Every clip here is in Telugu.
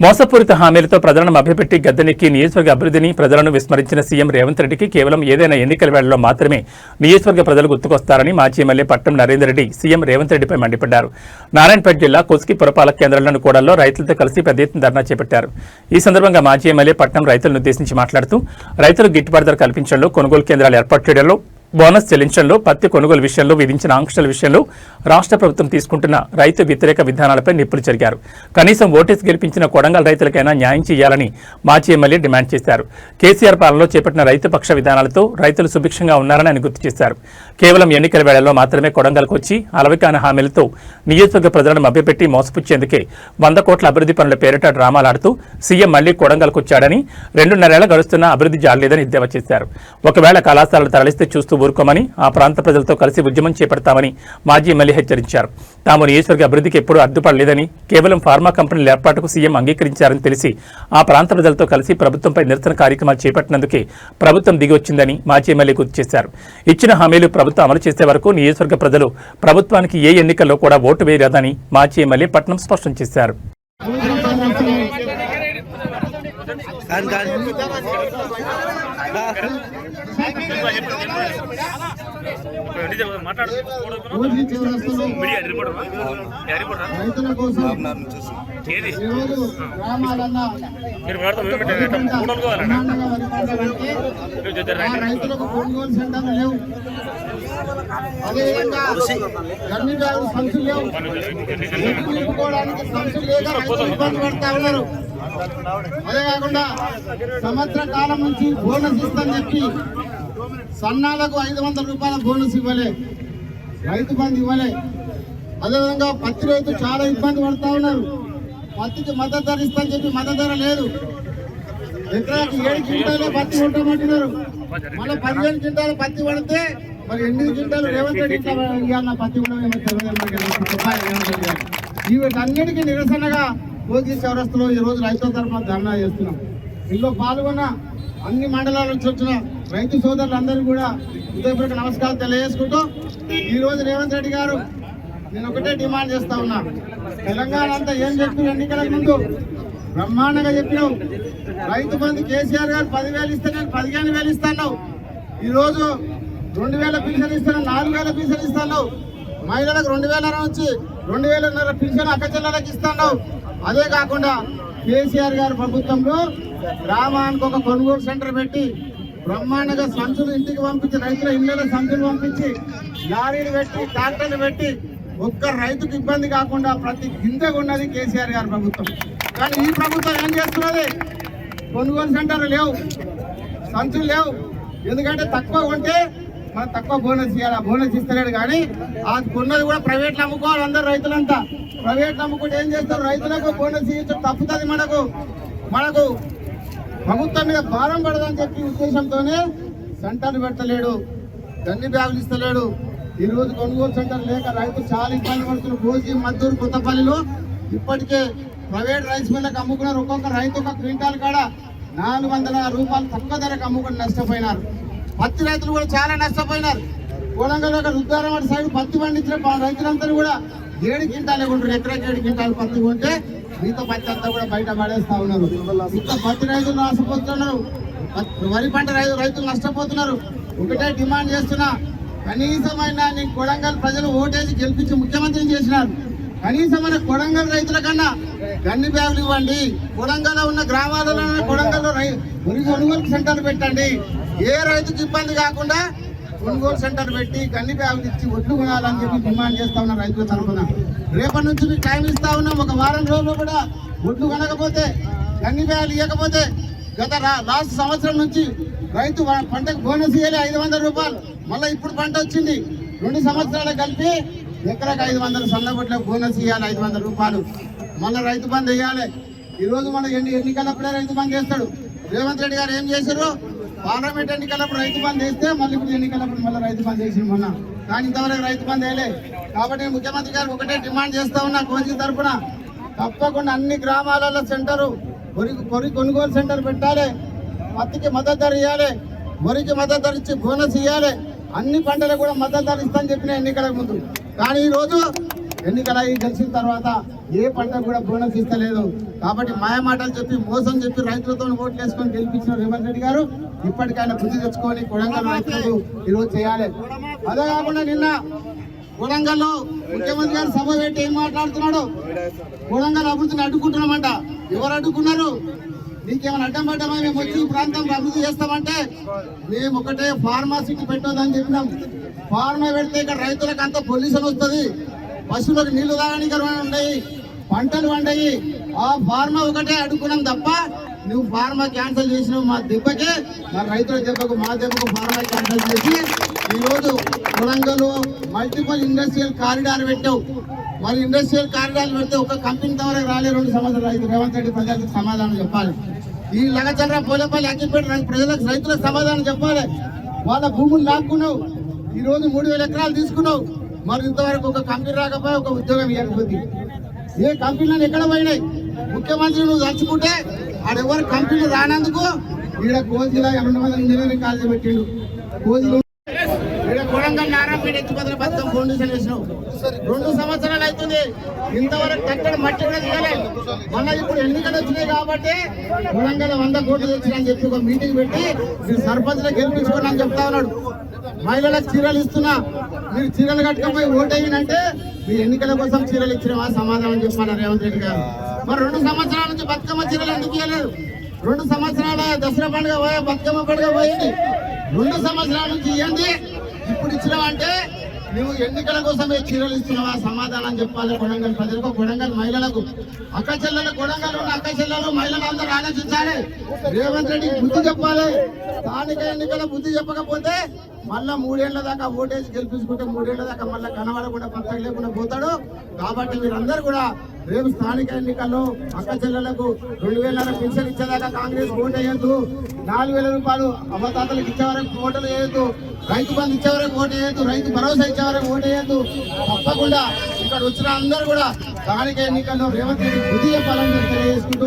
మోసపూరిత హామీలతో ప్రజలను మభ్యపెట్టి గద్దెనెక్కి నియోజకవర్గ అభివృద్ధిని ప్రజలను విస్మరించిన సీఎం రేవంత్ రెడ్డికి కేవలం ఏదైనా ఎన్నికల వేళలో మాత్రమే నియోజకవర్గ ప్రజలు గుర్తుకొస్తారని మాజీ ఎమ్మెల్యే పట్టం నరేందర్ రెడ్డి సీఎం రేవంత్ రెడ్డిపై మండిపడ్డారు. నారాయణపేట జిల్లా కొస్కి పురపాలక కేంద్రాలను కూడల్లో రైతులతో కలిసి పెద్ద ఎత్తున ధర్నా చేపట్టారు. ఈ సందర్భంగా మాజీ ఎమ్మెల్యే పట్నం రైతులను ఉద్దేశించి మాట్లాడుతూ రైతులకు గిట్టుబాటు ధర కల్పించడంలో కొనుగోలు కేంద్రాలు ఏర్పాటు చేయడంలో బోనస్ చెల్లించడంలో పత్తి కొనుగోలు విషయంలో విధించిన ఆంక్షల విషయంలో రాష్ట్ర ప్రభుత్వం తీసుకుంటున్న రైతు వ్యతిరేక విధానాలపై నిప్పులు జరిగారు. కనీసం ఓటేసి గెలిపించిన కొడంగల్ రైతులకైనా న్యాయం చేయాలని మాజీ ఎమ్మెల్యే డిమాండ్ చేశారు. కేసీఆర్ పాలనలో చేపట్టిన రైతు పక్ష విధానాలతో రైతులు సుభిక్షంగా ఉన్నారని ఆయన గుర్తు చేశారు. కేవలం ఎన్నికల వేళల్లో మాత్రమే కొడంగల్కు వచ్చి అలవికాన హామీలతో నియోజకవర్గ ప్రజలను మభ్యపెట్టి మోసపుచ్చేందుకే వంద కోట్ల అభివృద్ధి పనుల పేరిట డ్రామాలాడుతూ సీఎం మళ్ళీ కొడంగల్కు వచ్చాడని రెండున్నరేళ్ళ గడుస్తున్న అభివృద్ధి జాడలేదని ఎద్దేవా చేశారు. ఒకవేళ కళాశాలలు తరలిస్తే చూస్తూ ఊరుకోమని ఆ ప్రాంత ప్రజలతో కలిసి ఉద్యమం చేపడతామని మాజీ ఎమ్మెల్యే హెచ్చరించారు. తాము నియోజకవర్గ అభివృద్ధికి ఎప్పుడూ అడ్డుపడలేదని కేవలం ఫార్మా కంపెనీల ఏర్పాటుకు సీఎం అంగీకరించారని తెలిసి ఆ ప్రాంత ప్రజలతో కలిసి ప్రభుత్వంపై నిరసన కార్యక్రమాలు చేపట్టినందుకే ప్రభుత్వం దిగివచ్చిందని మాజీ ఎమ్మెల్యే గుర్తు చేశారు. ఇచ్చిన హామీలు ప్రభుత్వం అమలు చేసే వరకు నియోజకవర్గ ప్రజలు ప్రభుత్వానికి ఏ ఎన్నికల్లో కూడా ఓటు వేయరాదని మాజీ ఎమ్మెల్యే పట్నం స్పష్టం చేశారు కాదు కాదు ఓజీ చౌరస్తాలో రైతుల కోసం ఈరోజు గ్రామాలన్నా బ్రహ్మాండంగా వరి పంటలంటే మీరు రైతులకు కొనుగోలు సెంటర్లు లేవు అదేవిధంగా లేవు లేక రైతులు ఇబ్బంది పడతా ఉన్నారు అదే కాకుండా సంవత్సర కాలం నుంచి బోనస్ ఇస్తాని చెప్పి సన్నాలకు ఐదు వందల రూపాయల బోనస్ ఇవ్వలే. రైతు బంధు ఇవ్వలే. అదేవిధంగా పత్తి రైతు చాలా ఇబ్బంది పడతా ఉన్నారు. పత్తికి మద్దతు ధర ఇస్తాని చెప్పి మద్దతు ధర లేదు. ఎకరాకి ఏడు క్వింటాలే పత్తి ఉంటామంటున్నారు మళ్ళీ పదిహేను క్వింటాలు పత్తి పడితే మరి ఎనిమిది క్వింటాలు రేవంత్ రెడ్డి ఇవ్వాలన్న పత్తి కూడా వీటన్నిటికీ నిరసనగా భోగి చౌరస్తులో ఈ రోజు రైతుల తరఫున ధర్నా చేస్తున్నాం. ఇందులో పాల్గొన్న అన్ని మండలాల నుంచి వచ్చిన రైతు సోదరులందరూ కూడా హృదయపూర్వక నమస్కారం తెలియజేసుకుంటూ ఈ రోజు రేవంత్ రెడ్డి గారు నేను ఒకటే డిమాండ్ చేస్తా ఉన్నా. తెలంగాణ అంతా ఏం చెప్పిన ఎన్నికల ముందు? బ్రహ్మాండంగా చెప్పినావు. రైతు బంధు కేసీఆర్ గారు పదివేలు ఇస్తే నేను పదిహేను వేలు ఇస్తాను ఈ రోజు రెండు వేల పింఛన్ ఇస్తాను నాలుగు వేల పింఛన్ ఇస్తాను మహిళలకు రెండు వేల నుంచి రెండు వేలన్నర పింఛన్ అక్కచెల్లెలకు ఇస్తాను అదే కాకుండా కేసీఆర్ గారు ప్రభుత్వంలో గ్రామానికి ఒక కొనుగోలు సెంటర్ పెట్టి బ్రహ్మాండంగా సంచులు ఇంటికి పంపించి రైతుల ఇళ్ళలో సంచులు పంపించి లారీలు పెట్టి ట్రాక్టర్లు పెట్టి ఒక్క రైతుకు ఇబ్బంది కాకుండా ప్రతి గింజ ఉన్నది కేసీఆర్ గారి ప్రభుత్వం. కానీ ఈ ప్రభుత్వం ఏం చేస్తున్నది? కొనుగోలు సెంటర్లు లేవు సంచులు లేవు. ఎందుకంటే తక్కువ కొంటే మనం తక్కువ బోనస్ ఇవ్వాలి ఆ బోనస్ ఇస్తలేడు కానీ అది కొన్నది కూడా ప్రైవేట్లు అమ్ముకోవాలి అందరు రైతులంతా. ప్రైవేట్లు అమ్ముకుంటే ఏం చేస్తారు? రైతులకు బోనస్ ఇచ్చడం తప్పుతుంది మనకు. మనకు ప్రభుత్వం మీద భారం పడదని చెప్పి ఉద్దేశంతోనే సెంటర్లు పెట్టలేడు గన్ని బ్యాగులు ఇస్తలేడు. ఈరోజు కొనుగోలు సెంటర్ లేక రైతు చాలా ఇబ్బంది పడుతున్న భోజీ మద్దూరు కొత్తపల్లిలో ఇప్పటికే ప్రైవేట్ రైస్ మిల్లకు అమ్ముకున్నారు. ఒక్కొక్క రైతు ఒక క్వింటాల్ కాడ నాలుగు వందల రూపాయలు తక్కువ ధరకు అమ్ముకుని నష్టపోయినారు. పత్తి రైతులు కూడా చాలా నష్టపోయినారు. కోడంగల్ ఒక రుద్దారం సైడ్ పత్తి పండించిన రైతులందరూ కూడా ఏడు క్వింటాలే కొంటారు ఎకరాకి ఏడు క్వింటాలు పత్తి కొంటే మిగతా పత్తి అంతా కూడా బయట పడేస్తా ఉన్నారు. ఇంత పత్తి రైతులు నష్టపోతున్నారు వరి పంట రైతు రైతులు నష్టపోతున్నారు. ఒకటే డిమాండ్ చేస్తున్నా కనీసమైన నీ కొడంగల్ ప్రజలు ఓటేసి గెలిపించి ముఖ్యమంత్రిని చేసినారు. కనీసం కొడంగల్ రైతుల కన్నా గన్ని బ్యాగులు ఇవ్వండి. కొడంగల్ ఉన్న గ్రామాలలో కొడంగల్లో రై కొనుగోలు సెంటర్ పెట్టండి. ఏ రైతుకి ఇబ్బంది కాకుండా కొనుగోలు సెంటర్ పెట్టి గన్ని బ్యాగులు ఇచ్చి ఒడ్లు కొనాలని చెప్పి డిమాండ్ చేస్తా ఉన్నారు రైతుల తరఫున. రేపటి నుంచి మీకు టైం ఇస్తా ఉన్నాం. ఒక వారం రోజులు కూడా ఒడ్లు కొనకపోతే గన్ని ఇవ్వకపోతే గత లాస్ట్ సంవత్సరం నుంచి రైతు పంటకు బోనస్ ఇవ్వాలి ఐదు వందల రూపాయలు. మళ్ళీ ఇప్పుడు పంట వచ్చింది. రెండు సంవత్సరాలు కలిపి ఎకరాకి ఐదు వందల సన్నగొట్లకు బోనస్ ఇవ్వాలి ఐదు వందల రూపాయలు. మళ్ళీ రైతు బంధు వేయాలి ఈరోజు మన ఎన్ని ఎన్నికలప్పుడే రైతు బంద్ చేస్తాడు? రేవంత్ రెడ్డి గారు ఏం చేశారు? పార్లమెంట్ ఎన్నికలప్పుడు రైతు బంద్ చేస్తే మళ్ళీ ఇప్పుడు ఎన్నికలప్పుడు మళ్ళీ రైతు బంద్ వేసి మొన్న. కానీ ఇంతవరకు రైతు బంద్ వేయలే. కాబట్టి ముఖ్యమంత్రి గారు ఒకటే డిమాండ్ చేస్తా ఉన్నా కోచి తరఫున తప్పకుండా అన్ని గ్రామాలలో సెంటరు వరి కొరి కొనుగోలు సెంటర్ పెట్టాలి. పత్తికి మద్దతు ధర ఇవ్వాలి వరికి మద్దతు ధర ఇచ్చి బోనస్ ఇవ్వాలి అన్ని పంటలకు కూడా మద్దతు ధర ఇస్తాను చెప్పిన ఎన్నికలకు ముందు. కానీ ఈ రోజు గెలిచిన తర్వాత ఏ పంట కూడా బోనస్ ఇస్తలేదు. కాబట్టి మాయమాటలు చెప్పి మోసం చెప్పి రైతులతో ఓట్లు వేసుకొని గెలిపించిన రేవంత్ రెడ్డి గారు ఇప్పటికైనా బుద్ధి తెచ్చుకొని కొడంగల్ రైతులకు ఈరోజు చేయాలి. అదే కాకుండా నిన్న కొడంగల్లో ముఖ్యమంత్రి గారు సభ పెట్టి ఏం మాట్లాడుతున్నాడు? కొడంగల్ అభివృద్ధిని అడ్డుకుంటున్నామంట. ఎవరు అడ్డుకున్నారు? నీకేమైనా అడ్డం పడ్డామా? మేము వచ్చి ఈ ప్రాంతం అభివృద్ధి చేస్తామంటే మేము ఒకటే ఫార్మాసిటీ పెట్టొద్దని చెప్పినాం. ఫార్మా పెడితే ఇక్కడ రైతులకు అంత పొల్యూషన్ వస్తుంది. పశువులకు నీళ్ళు తాగడానికి ఉన్నాయి పంటలు వండాయి ఆ ఫార్మా ఒకటే అడ్డుకున్నాం తప్ప నువ్వు ఫార్మా క్యాన్సిల్ చేసినావు మా దెబ్బకి మా రైతుల దెబ్బకు మా దెబ్బకు ఫార్మా క్యాన్సిల్ చేసి ఈ రోజు మల్టిపుల్ ఇండస్ట్రియల్ కారిడార్ పెట్టావు మరి ఇండస్ట్రియల్ కారిడార్ పెడితే ఒక కంపెనీ ద్వారా రాలే రెండు సంవత్సరాలు రైతు రేవంత్ రెడ్డి ప్రజలకు సమాధానం చెప్పాలి. ఈ లగచంద్ర పోలేపల్లి అగ్గిపేట ప్రజలకు రైతులకు సమాధానం చెప్పాలి. వాళ్ళ భూములు లాక్కున్నావు. ఈ రోజు మూడు వేల ఎకరాలు తీసుకున్నావు. మరి ఇంతవరకు ఒక కంపెనీ రాకపోయి ఒక ఉద్యోగం ఇవ్వకపోతే ఏ కంపెనీలు ఎక్కడ పోయినాయి? ముఖ్యమంత్రి నువ్వు తలుచుకుంటే ఆడెవరు కంపెనీ రానందుకు ఈడ కోజిలా రెండు వందల ఇంజనీరింగ్ కాలేజీ పెట్టిండు. కోజిలో ఈడ కొడంగల్ నారాయణపేట ఎత్తిపోతల పథకం ఫౌండేషన్ వేసినావు రెండు సంవత్సరాలు అవుతుంది. ఇంతవరకు తక్కడ మట్టి కూడా తీయలేదు మళ్ళీ ఇప్పుడు ఎన్నికలు వచ్చినాయి కాబట్టి కొడంగల్ వంద కోట్లు తెచ్చినని చెప్పి ఒక మీటింగ్ పెట్టి మీరు సర్పంచ్లో గెలిపించుకోండి అని చెప్తా ఉన్నాడు. మహిళలకు చీరలు ఇస్తున్నా. మీరు చీరలు కట్టుకపోయి ఓటు వేయనంటే ఎన్నికల కోసం చీరలు ఇచ్చిన సమాధానం చెప్పాను రేవంత్ రెడ్డి గారు. మరి రెండు సంవత్సరాల నుంచి బతుకమ్మ చీరలు ఎందుకు ఇవ్వలేదు రెండు సంవత్సరాల దసరా పండుగ పోయా బతుకమ్మ పండుగ పోయింది. రెండు సంవత్సరాల నుంచి ఇవ్వండి ఇప్పుడు ఇచ్చినావంటే నువ్వు ఎన్నికల కోసమే చీరలు ఇస్తున్నావా? సమాధానం చెప్పాలి. కొడంగల్ ప్రజలకు కొడంగల్ మహిళలకు. అక్క చెల్లెలు కొడంగల్ ఉన్న అక్క చెల్లెలు మహిళలు అందరూ ఆలోచించాలి. రేవంత్ రెడ్డి బుద్ధి చెప్పాలి. స్థానిక ఎన్నికల బుద్ధి చెప్పకపోతే మళ్ళా మూడేళ్ళ దాకా ఓటేసి గెలిపించుకుంటే మూడేళ్ళ దాకా మళ్ళీ కనబడకుండా పక్కకు లేకుండా పోతాడు. కాబట్టి మీరందరూ కూడా రేపు స్థానిక ఎన్నికల్లో అక్క చెల్లెలకు రెండు వేల పెన్షన్ ఇచ్చేదాకా కాంగ్రెస్ ఓటు వేయద్దు. నాలుగు వేల రూపాయలు అమ్మతాతలకు ఇచ్చే వరకు ఓటలు వేయద్దు. రైతు బంధు ఇచ్చేవరకు ఓటేయద్దు రైతు భరోసా ఇచ్చేవరకు ఓటేయద్దు తప్పకుండా ఇక్కడ వచ్చిన అందరూ కూడా స్థానిక ఎన్నికల్లో రేవంత్ రెడ్డి బుద్ధి చెప్పాలని తెలియజేసుకుంటూ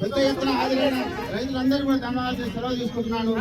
పెద్ద ఎత్తున హాజరైన రైతులందరూ కూడా ధన్యవాదాలు సెలవు తీసుకుంటున్నాను